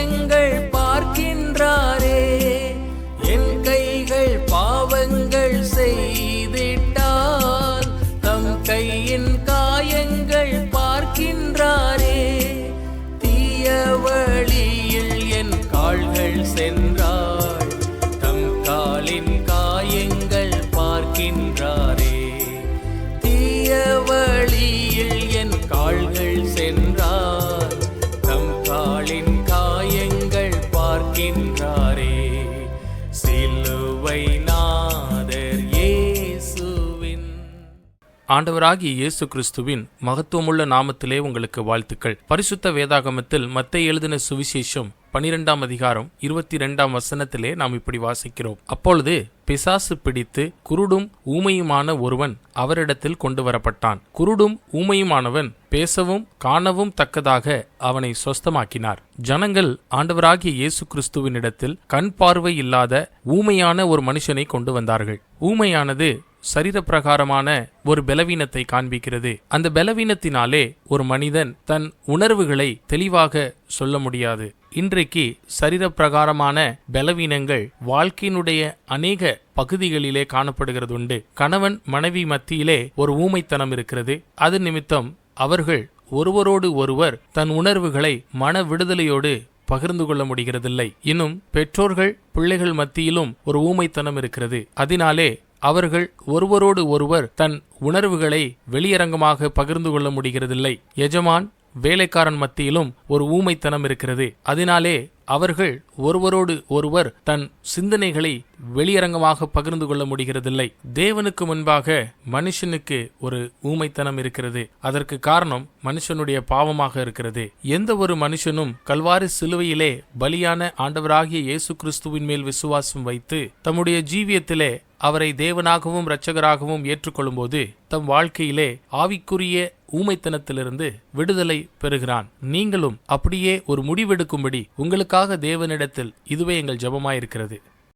எங்கள் பார்க்கின்றாரே. என் கைகள் பாவங்கள் செய்திட்டால் தம் கையின் காயங்கள் பார்க்கின்றாரே. தீய வழியில் என் கால்கள் சென்றார் ஆண்டவராகிய இயேசு கிறிஸ்துவின் மகத்துவமுள்ள நாமத்திலே உங்களுக்கு வாழ்த்துக்கள். பரிசுத்த வேதாகமத்தில் மத்தை எழுதின சுவிசேஷம் பனிரெண்டாம் அதிகாரம் இருபத்தி இரண்டாம் வசனத்திலே நாம் இப்படி வாசிக்கிறோம். அப்பொழுது பிசாசு பிடித்து குருடும் ஊமையுமான ஒருவன் அவரிடத்தில் கொண்டு வரப்பட்டான் குருடும் ஊமையுமானவன் பேசவும் காணவும் தக்கதாக அவனை சொஸ்தமாக்கினார். ஜனங்கள் ஆண்டவராகிய இயேசு கிறிஸ்துவினிடத்தில் கண் பார்வை இல்லாத ஊமையான ஒரு மனுஷனை கொண்டு வந்தார்கள். ஊமையானது சரீரப்பிரகாரமான ஒரு பலவீனத்தை காண்பிக்கிறது. அந்த பலவீனத்தினாலே ஒரு மனிதன் தன் உணர்வுகளை தெளிவாக சொல்ல முடியாது. இன்றைக்கு சரீரப்பிரகாரமான பலவீனங்கள் வாழ்க்கையினுடைய அநேக பகுதிகளிலே காணப்படுகிறது உண்டு கணவன் மனைவி மத்தியிலே ஒரு ஊமைத்தனம் இருக்கிறது. அது நிமித்தம் அவர்கள் ஒருவரோடு ஒருவர் தன் உணர்வுகளை மன விடுதலையோடு பகிர்ந்து கொள்ள முடிகிறதில்லை. இன்னும் பெற்றோர்கள் பிள்ளைகள் மத்தியிலும் ஒரு ஊமைத்தனம் இருக்கிறது. அதனாலே அவர்கள் ஒருவரோடு ஒருவர் தன் உணர்வுகளை வெளியரங்கமாக பகிர்ந்து கொள்ள முடிகிறதில்லை. எஜமான் வேலைக்காரன் மத்தியிலும் ஒரு ஊமைத்தனம் இருக்கிறது. அதனாலே அவர்கள் ஒருவரோடு ஒருவர் தன் சிந்தனைகளை வெளியரங்கமாக பகிர்ந்து கொள்ள முடிகிறதில்லை. தேவனுக்கு முன்பாக மனுஷனுக்கு ஒரு ஊமைத்தனம் இருக்கிறது. அதற்கு காரணம் மனுஷனுடைய பாவமாக இருக்கிறது. எந்த ஒரு மனுஷனும் கல்வாரி சிலுவையிலே பலியான ஆண்டவராகிய இயேசு கிறிஸ்துவின் மேல் விசுவாசம் வைத்து தம்முடைய ஜீவியத்திலே அவரை தேவனாகவும் இரட்சகராகவும் ஏற்றுக்கொள்ளும்போது தம் வாழ்க்கையிலே ஆவிக்குரிய ஊமைத்தனத்திலிருந்து விடுதலை பெறுகிறான். நீங்களும் அப்படியே ஒரு முடிவெடுக்கும்படி உங்களுக்காக தேவனிடத்தில் இதுவே எங்கள் ஜெபமாயிருக்கிறது.